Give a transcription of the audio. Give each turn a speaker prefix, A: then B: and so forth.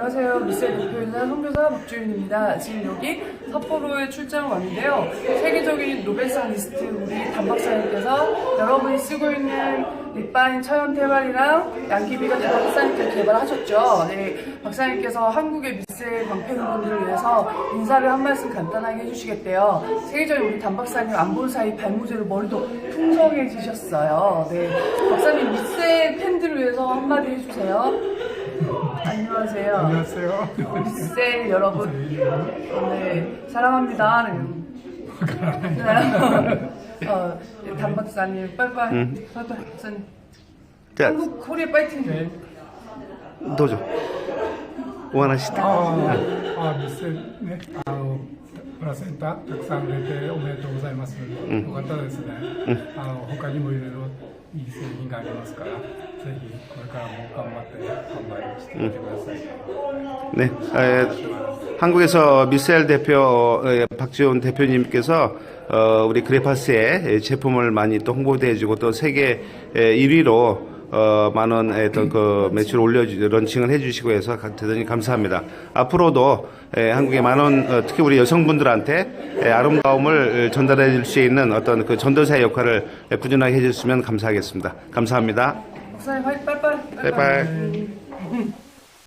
A: 안녕하세요. 미셀 대표이사 선교사 박주윤입니다. 지금 여기 삿포로에 출장을 왔는데요. 세계적인 노벨상 리스트 우리 담 박사님께서 여러분이 쓰고 있는 립바인 처연 태발이랑 양귀비가 담 박사님께서 개발하셨죠. 네, 박사님께서 한국의 미셀 광팬분들을 위해서 인사를 한 말씀 간단하게 해주시겠대요. 세계적인 우리 담 박사님 안 본 사이 발모제로 머리도 풍성해지셨어요. 네, 박사님 미셀 팬들을 위해서 한마디 해주세요. 안녕하세요.
B: 안녕하세요.
A: 미셀 여러분. 네, 사랑합니다. 네. 어, 담 박사님, 빨리빨리. 빨리빨리, 박사님.
C: 자,
A: 한국 코리아 파이팅.
B: 네.
C: 도저. 오하나시다.
B: ああ、あ、ですね。あの、プラセンタ、たくさん売れておめでとうございます。よかったですね。あの、他にもいろいろいい製品がありますから、 ぜひこれからも頑張って販売してみてください。
C: 네, 에, 한국에서 미셀 대표 에, 박지원 대표님께서 어, 우리 그래파스의 제품을 많이 또 홍보대해주고 또 세계 1위로 어, 많은 에, 또 그 매출 올려 런칭을 해주시고 해서 가- 대단히 감사합니다. 앞으로도 에, 한국의 많은 어, 특히 우리 여성분들한테 에, 아름다움을 전달해 줄 수 있는 어떤 그 전도사의 역할을 에, 꾸준하게 해주시면 감사하겠습니다. 감사합니다.
A: 好，
C: 拜拜拜拜